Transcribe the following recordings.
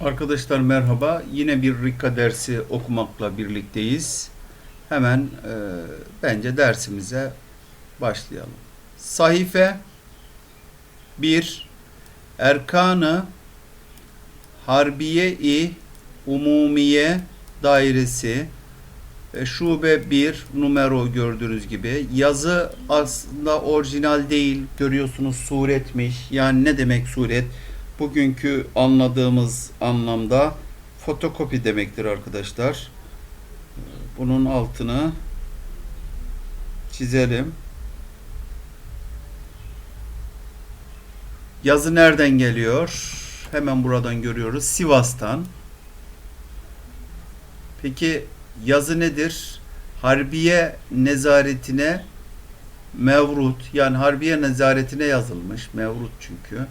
Arkadaşlar merhaba. Yine bir Rika dersi okumakla birlikteyiz. Hemen e, bence dersimize başlayalım. Sahife 1 Erkanı Harbiye-i Umumiye Dairesi e, Şube 1 numaro gördüğünüz gibi. Yazı aslında orijinal değil. Görüyorsunuz suretmiş. Yani ne demek suret? Bugünkü anladığımız anlamda fotokopi demektir arkadaşlar. Bunun altını çizelim. Yazı nereden geliyor? Hemen buradan görüyoruz. Sivas'tan. Peki yazı nedir? Harbiye nezaretine mevrut yani harbiye nezaretine yazılmış. Mevrut çünkü.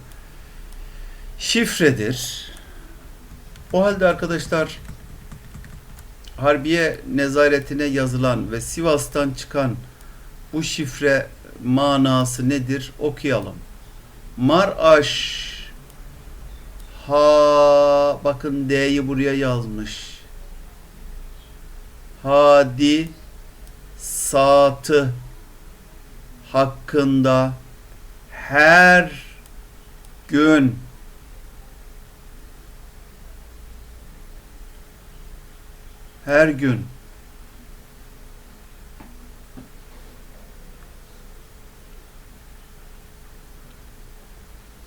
Şifredir. O halde arkadaşlar harbiye nezaretine yazılan ve Sivas'tan çıkan bu şifre manası nedir? Okuyalım. Maraş ha bakın D'yi buraya yazmış. Hadi saatı hakkında her gün her gün.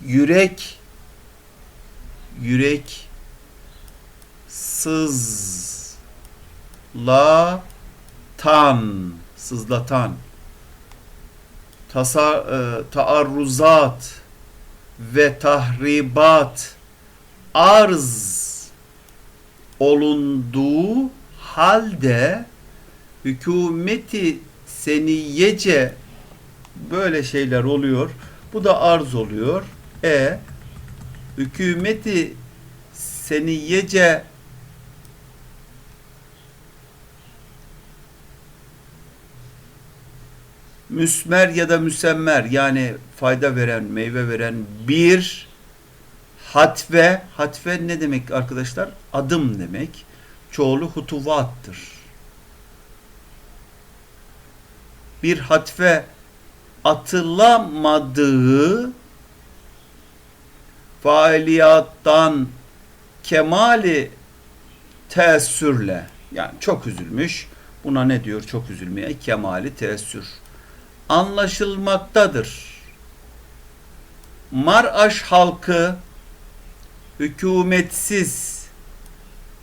Yürek yürek sızlatan sızlatan. Tasa, e, taarruzat ve tahribat arz olunduğu halde hükümeti seniyece böyle şeyler oluyor. Bu da arz oluyor. E hükümeti seniyece müsmer ya da müsemmer yani fayda veren, meyve veren bir hatve, hatve ne demek arkadaşlar? Adım demek. Çoğulu hutuvattır. Bir hatve atılamadığı faaliyattan kemali teessürle yani çok üzülmüş. Buna ne diyor çok üzülmeye? Kemali teessür. Anlaşılmaktadır. Maraş halkı hükümetsiz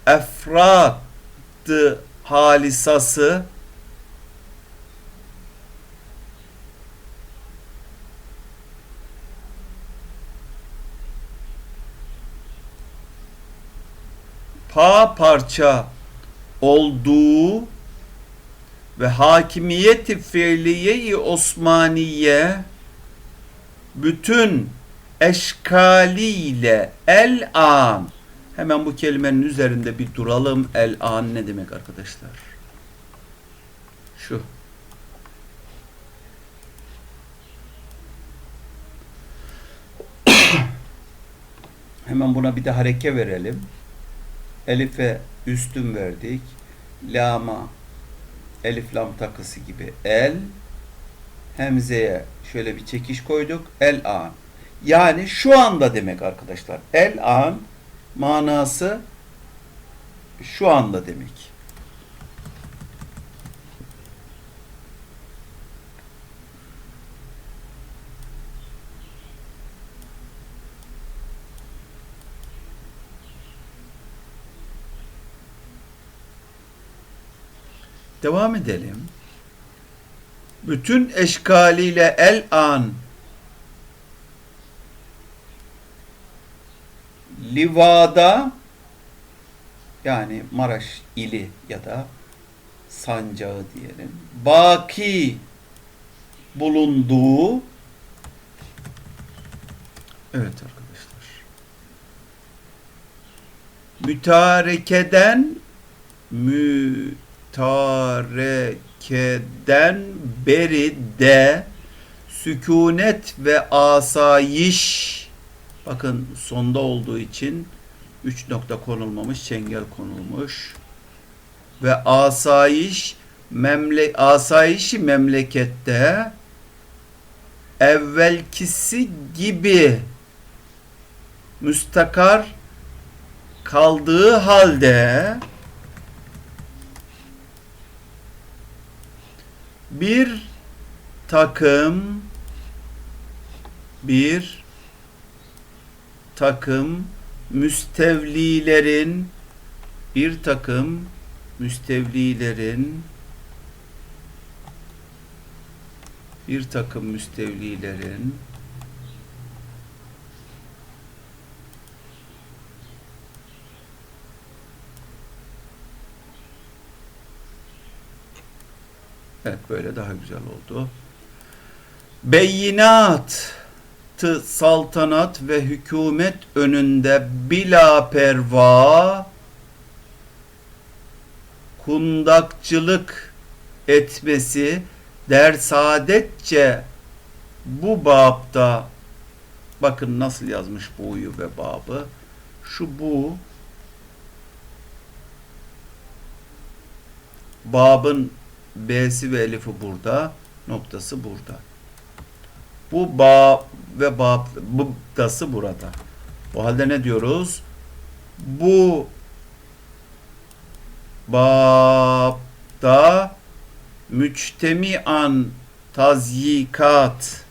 efradı halisası. Pa parça olduğu ve hakimiyeti fiiliye-i Osmaniye bütün eşkaliyle el an hemen bu kelimenin üzerinde bir duralım. El an ne demek arkadaşlar? Şu. hemen buna bir de hareke verelim. Elif'e üstün verdik. Lama elif lam takısı gibi el hemzeye şöyle bir çekiş koyduk. El an. Yani şu anda demek arkadaşlar. El an manası şu anda demek. Devam edelim. Bütün eşkaliyle el an Livada yani Maraş ili ya da sancağı diyelim. Baki bulunduğu Evet arkadaşlar. Mütarekeden mütarekeden beri de sükunet ve asayiş bakın sonda olduğu için Üç nokta konulmamış, çengel konulmuş. Ve asayiş memle asayişi memlekette evvelkisi gibi müstakar kaldığı halde bir takım bir takım müstevlilerin bir takım müstevlilerin bir takım müstevlilerin Evet böyle daha güzel oldu. Beyinat saltanat ve hükümet önünde bila perva kundakçılık etmesi der saadetçe bu babda bakın nasıl yazmış bu'yu ve babı şu bu babın b'si ve elifi burada noktası burada. Bu ba ve bab bu dası burada. O halde ne diyoruz? Bu babda müçtemian tazyikat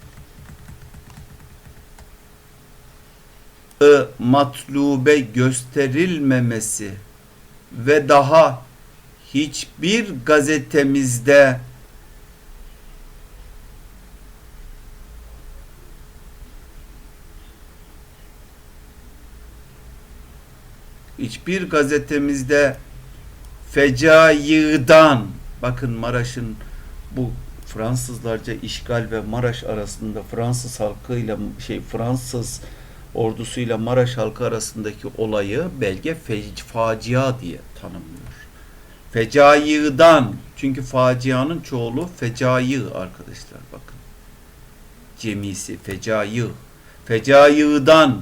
ı matlube gösterilmemesi ve daha hiçbir gazetemizde hiçbir gazetemizde fecayıdan bakın Maraş'ın bu Fransızlarca işgal ve Maraş arasında Fransız halkıyla şey Fransız ordusuyla Maraş halkı arasındaki olayı belge fe- facia diye tanımlıyor. Fecayıdan çünkü facianın çoğulu fecayı arkadaşlar bakın. Cemisi fecayı. Fecayıdan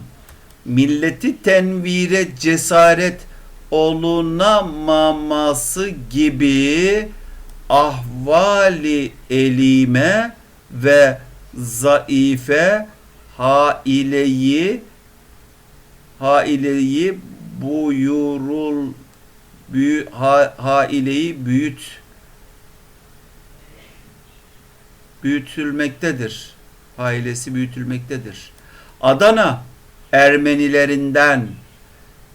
milleti tenvire cesaret olunamaması gibi ahvali elime ve zaife haileyi haileyi buyurul büyü, ha, haileyi büyüt büyütülmektedir. Ailesi büyütülmektedir. Adana Ermenilerinden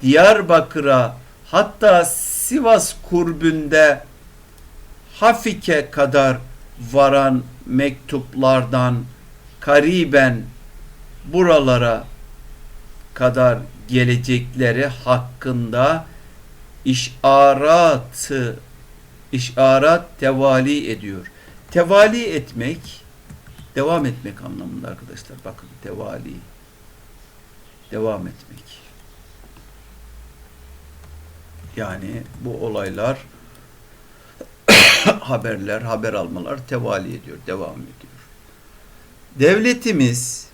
Diyarbakır'a hatta Sivas kurbünde Hafike kadar varan mektuplardan kariben buralara kadar gelecekleri hakkında işaratı işarat tevali ediyor. Tevali etmek devam etmek anlamında arkadaşlar. Bakın tevali devam etmek. Yani bu olaylar haberler, haber almalar tevali ediyor, devam ediyor. Devletimiz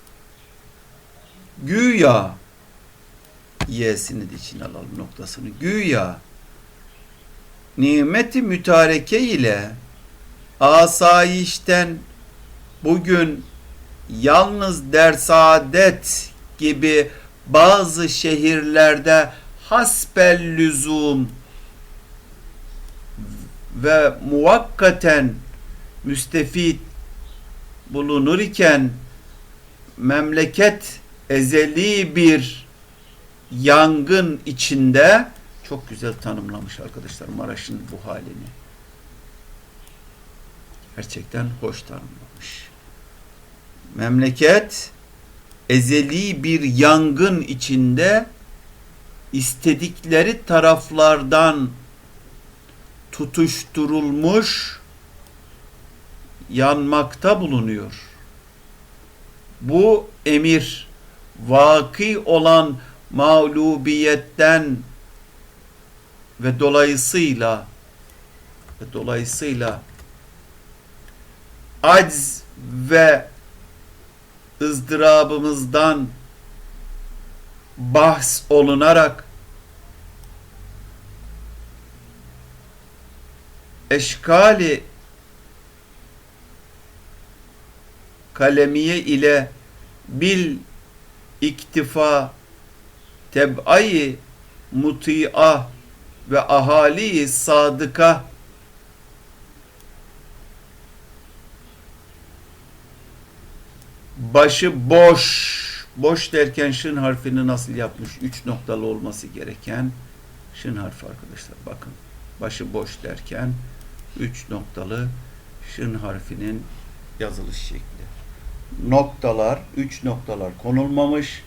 güya y'sini de içine alalım noktasını. Güya nimeti mütareke ile asayişten bugün yalnız dersadet gibi bazı şehirlerde hasbel lüzum ve muvakkaten müstefit bulunur iken memleket ezeli bir yangın içinde çok güzel tanımlamış arkadaşlar Maraş'ın bu halini. Gerçekten hoş tanımlamış. Memleket ezeli bir yangın içinde istedikleri taraflardan tutuşturulmuş yanmakta bulunuyor. Bu emir vaki olan mağlubiyetten ve dolayısıyla ve dolayısıyla acz ve ızdırabımızdan bahs olunarak eşkali kalemiye ile bil iktifa teb'ayı muti'a ve ahali sadıka başı boş boş derken şın harfini nasıl yapmış? Üç noktalı olması gereken şın harfi arkadaşlar. Bakın başı boş derken üç noktalı şın harfinin yazılış şekli. Noktalar, üç noktalar konulmamış.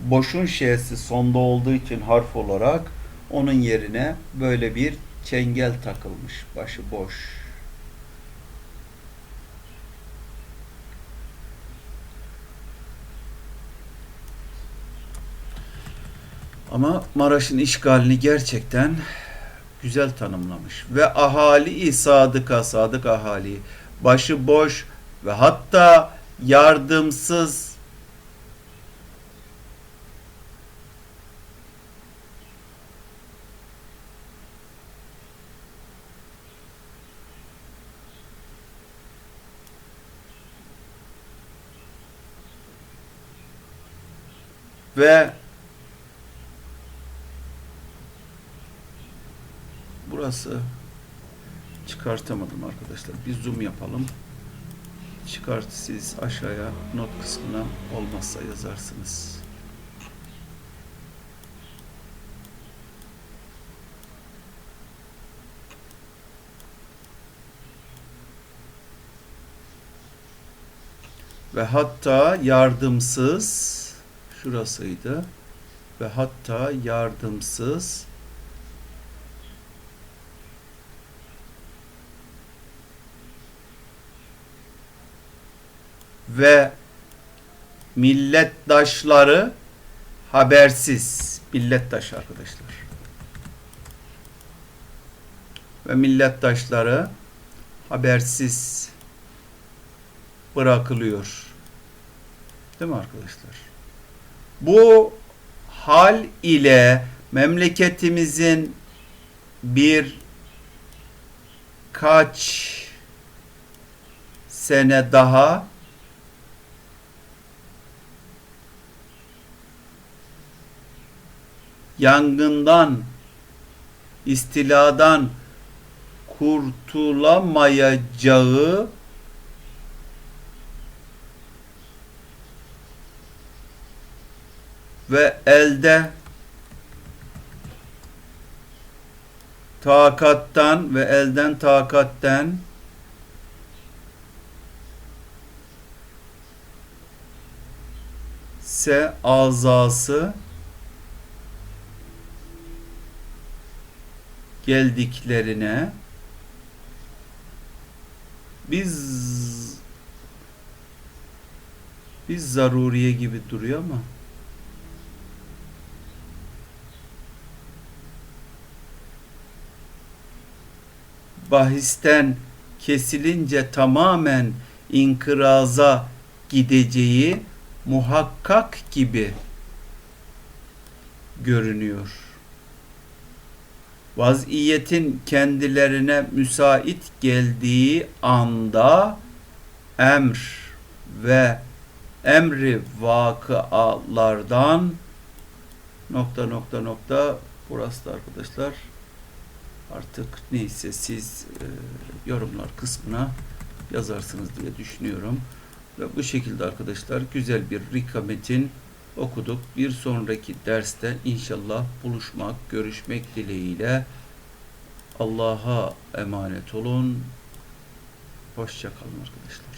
Boşun ş'si sonda olduğu için harf olarak onun yerine böyle bir çengel takılmış. Başı boş. Ama Maraş'ın işgalini gerçekten güzel tanımlamış. Ve ahali sadıka sadık ahali başı boş ve hatta yardımsız ve burası çıkartamadım arkadaşlar. Bir zoom yapalım. Çıkart siz aşağıya not kısmına olmazsa yazarsınız. Ve hatta yardımsız şurasıydı. Ve hatta yardımsız ve milletdaşları habersiz. Millettaş arkadaşlar. Ve millettaşları habersiz bırakılıyor. Değil mi arkadaşlar? Bu hal ile memleketimizin bir kaç sene daha yangından, istiladan kurtulamayacağı ve elde takattan ve elden takatten se azası geldiklerine biz biz zaruriye gibi duruyor ama bahisten kesilince tamamen inkıraza gideceği muhakkak gibi görünüyor. Vaziyetin kendilerine müsait geldiği anda emr ve emri vakıalardan nokta nokta nokta burası da arkadaşlar artık neyse siz e, yorumlar kısmına yazarsınız diye düşünüyorum. Ve bu şekilde arkadaşlar güzel bir rikametin okuduk. Bir sonraki derste inşallah buluşmak, görüşmek dileğiyle Allah'a emanet olun. Hoşça kalın arkadaşlar.